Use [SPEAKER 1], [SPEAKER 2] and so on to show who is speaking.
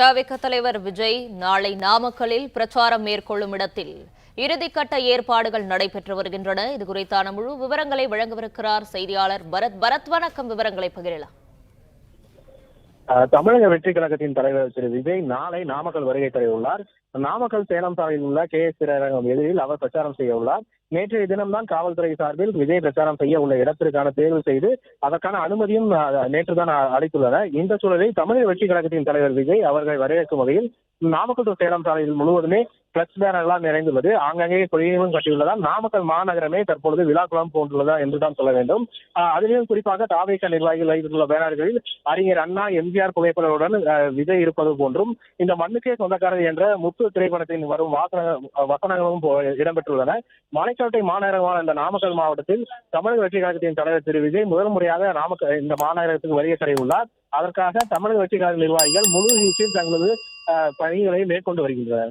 [SPEAKER 1] தவிக தலைவர் விஜய் நாளை நாமக்கல்லில் பிரச்சாரம் மேற்கொள்ளும் இடத்தில். இறுதிக்கட்ட ஏற்பாடுகள் நடைபெற்று வருகின்றன. இது குறித்தான முழு விவரங்களை வழங்கவிருக்கிறார் செய்தியாளர் பரத். பரத் வணக்கம். விவரங்களை பகிரலாம்.
[SPEAKER 2] தமிழக வெற்றி கழகத்தின் தலைவர் திரு விஜய் நாளை நாமக்கல் வருகை தர உள்ளார் நாமக்கல் சேலம் சாலையில் உள்ள கே எஸ் திரையரங்கம் எதிரில் அவர் பிரச்சாரம் செய்ய உள்ளார். நேற்றைய தினம்தான் காவல்துறை சார்பில் விஜய் பிரச்சாரம் செய்ய உள்ள இடத்திற்கான தேர்வு செய்து அதற்கான அனுமதியும் நேற்று தான் அளித்துள்ளனர் இந்த சூழலில் தமிழக வெற்றி கழகத்தின் தலைவர் விஜய் அவர்களை வரவேற்கும் வகையில் நாமக்கல் சேலம் சாலையில் முழுவதுமே பிளக்ஸ் பேனர்களால் நிறைந்துள்ளது. ஆங்காங்கே கொடியையும் கட்டியுள்ளதால் நாமக்கல் மாநகரமே தற்பொழுது விழாக்குளம் போன்றுள்ளதா என்றுதான் சொல்ல வேண்டும். ஆஹ் அதிலும் குறிப்பாக தாவேக நிர்வாகிகள் வைத்துள்ள பேனர்களில் அறிஞர் அண்ணா எம்ஜிஆர் புகைப்படங்களுடன் விஜய் இருப்பது போன்றும் இந்த மண்ணுக்கே சொந்தக்காரர் என்ற முத்து திரைப்படத்தின் வரும் வாசன வசனங்களும் போ- இடம்பெற்றுள்ளன. மலைக்கோட்டை மாநகரமான இந்த நாமக்கல் மாவட்டத்தில் தமிழக வெற்றி கழகத்தின் தலைவர் திரு விஜய் முதல் முறையாக நாமக்கல் இந்த மாநகரத்துக்கு வருகை தர உள்ளார் அதற்காக தமிழக வெற்றி கழக நிர்வாகிகள் முழு வீச்சில் தங்களது பணிகளை மேற்கொண்டு வருகின்றனர்.